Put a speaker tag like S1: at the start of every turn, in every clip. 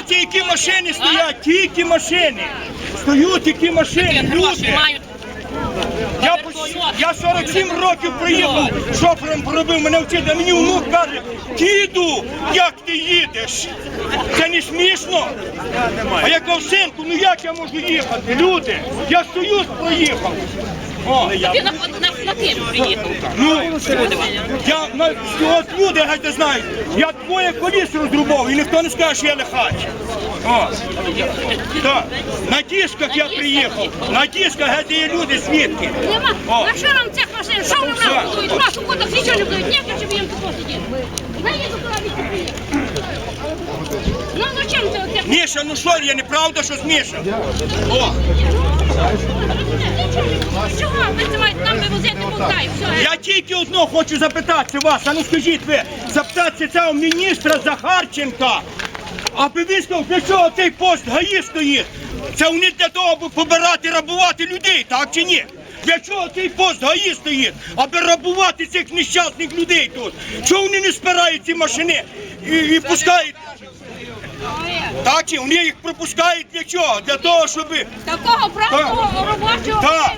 S1: Подивіться, які машини стоять, тільки машини. Стоять які машини, люди. Я, я 47 років приїхав, шофером поробив, мене вчити, а мені внук каже, діду, як ти їдеш? Це не смішно. А я кажу, синку, ну як я можу їхати? Люди, я Союз проїхав. О,
S2: ким приїхав?
S1: ну, я, на, от люди геть не знають, я двоє коліс розрубав і ніхто не скаже, що я лихач. О, так, на дисках я приїхав, на дисках геть є люди свідки.
S3: Нема.
S1: О.
S3: На що нам цих машин? Що вони нам будують? У нас у кутах нічого не будуть. Ніяке, щоб їм тут сидіти. Туди. Ну, ну чим це оце?
S1: Міша, ну що, я неправда, що з Міша? О,
S3: Чого?
S1: Я тільки одно хочу запитати вас, а ну скажіть ви, запитати цього міністра Захарченка, аби він сказав, для чого цей пост ГАІ стоїть? Це вони для того, аби побирати, рабувати людей, так чи ні? Для чого цей пост ГАІ стоїть? Аби рабувати цих нещасних людей тут. Чого вони не спирають ці машини і, і пускають? Так чи вони їх пропускають для чого? Для того, щоби
S3: Такого простого робочого.
S1: так.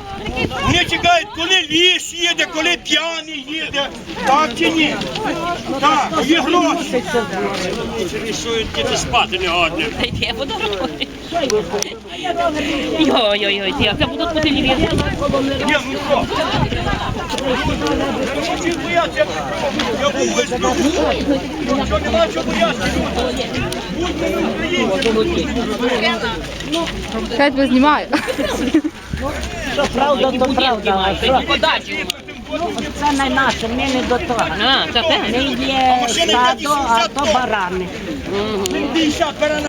S1: Вони чекають, коли ліс їде, коли п'яний їде. Так чи ні? Так, є гроші.
S4: Рішують діти спати не годні.
S2: Та йди, я буду робити. Йой-йой-йой, я буду по телевізору.
S1: Ні, ну що? Я був весь Що нема чого боятися. Будьте ми українці.
S5: Хай тебе знімаю.
S6: Що правда, то правда. а що
S2: Подачу.
S6: Це не наше, ми не до того.
S2: А, це те?
S6: Ми є стадо, а то барани.
S1: 50 бере